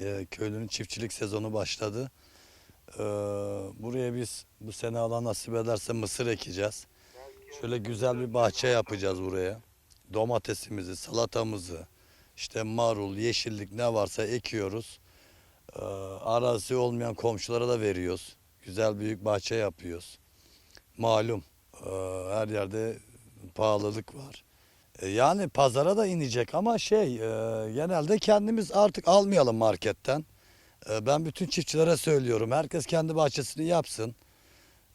Ee, köylünün çiftçilik sezonu başladı. Ee, buraya biz bu sene Allah nasip ederse mısır ekeceğiz. Şöyle güzel bir bahçe yapacağız buraya. Domatesimizi, salatamızı, işte marul, yeşillik ne varsa ekiyoruz. Ee, arazisi olmayan komşulara da veriyoruz. Güzel büyük bahçe yapıyoruz. Malum e, her yerde pahalılık var. E, Yani pazara da inecek ama şey e, genelde kendimiz artık almayalım marketten. E, Ben bütün çiftçilere söylüyorum. Herkes kendi bahçesini yapsın.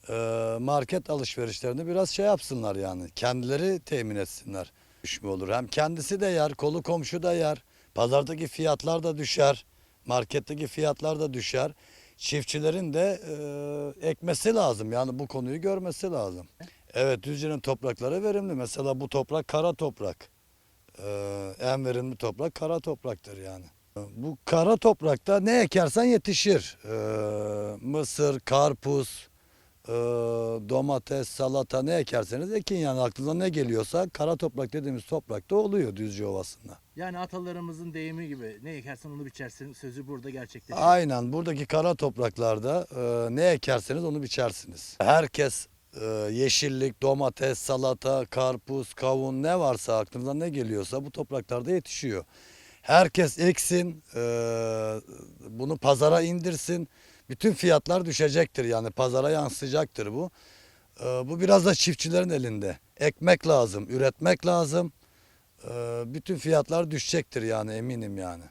E, Market alışverişlerini biraz şey yapsınlar yani. Kendileri temin etsinler. Düşme olur. Hem kendisi de yer, kolu komşu da yer. Pazardaki fiyatlar da düşer. Marketteki fiyatlar da düşer. Çiftçilerin de e, ekmesi lazım. Yani bu konuyu görmesi lazım. Evet Düzce'nin toprakları verimli. Mesela bu toprak kara toprak. Ee, en verimli toprak kara topraktır yani. Bu kara toprakta ne ekersen yetişir. Ee, mısır, karpuz, e, domates, salata ne ekerseniz ekin yani aklına ne geliyorsa kara toprak dediğimiz toprakta oluyor Düzce Ovası'nda. Yani atalarımızın deyimi gibi ne ekersen onu biçersin sözü burada gerçekleşiyor. Aynen buradaki kara topraklarda e, ne ekerseniz onu biçersiniz. Herkes yeşillik, domates, salata, karpuz, kavun ne varsa aklınıza ne geliyorsa bu topraklarda yetişiyor. Herkes eksin, e, bunu pazara indirsin. Bütün fiyatlar düşecektir yani pazara yansıyacaktır bu. E, bu biraz da çiftçilerin elinde. Ekmek lazım, üretmek lazım. Bütün fiyatlar düşecektir yani eminim yani.